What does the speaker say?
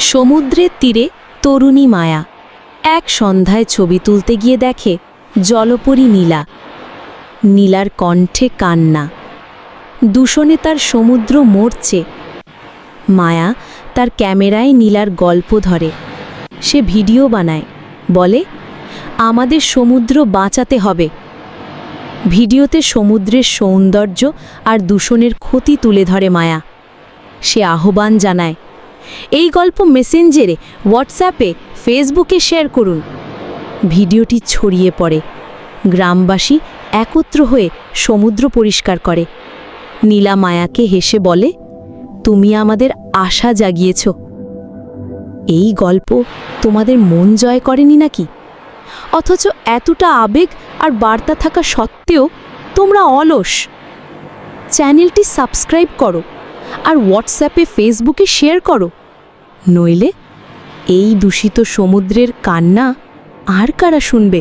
সমুদ্রের তীরে তরুণী মায়া। এক সন্ধ্যায় ছবি তুলতে গিয়ে দেখে জলপরী নীলা। নীলার কণ্ঠে কান্না। দূষণে তার সমুদ্র মরছে। মায়া তার ক্যামেরায় নীলার গল্প ধরে। সে ভিডিও বানায়। বলে, আমাদের সমুদ্র বাঁচাতে হবে। ভিডিওতে সমুদ্রের সৌন্দর্য আর দূষণের ক্ষতি তুলে ধরে মায়া। সে আহ্বান জানায় এই গল্প মেসেঞ্জারে, হোয়াটসঅ্যাপে, ফেসবুকে শেয়ার করুন। ভিডিওটি ছড়িয়ে পড়ে। গ্রামবাসী একত্র হয়ে সমুদ্র পরিষ্কার করে। নীলা মায়াকে হেসে বলে, তুমি আমাদের আশা জাগিয়েছ। এই গল্প তোমাদের মন জয় করেনি নাকি? অথচ এতটা আবেগ আর বার্তা থাকা সত্ত্বেও তোমরা অলস। চ্যানেলটি সাবস্ক্রাইব করো আর হোয়াটসঅ্যাপে, ফেসবুকে শেয়ার করো। নইলে এই দূষিত সমুদ্রের কান্না আর কারা শুনবে?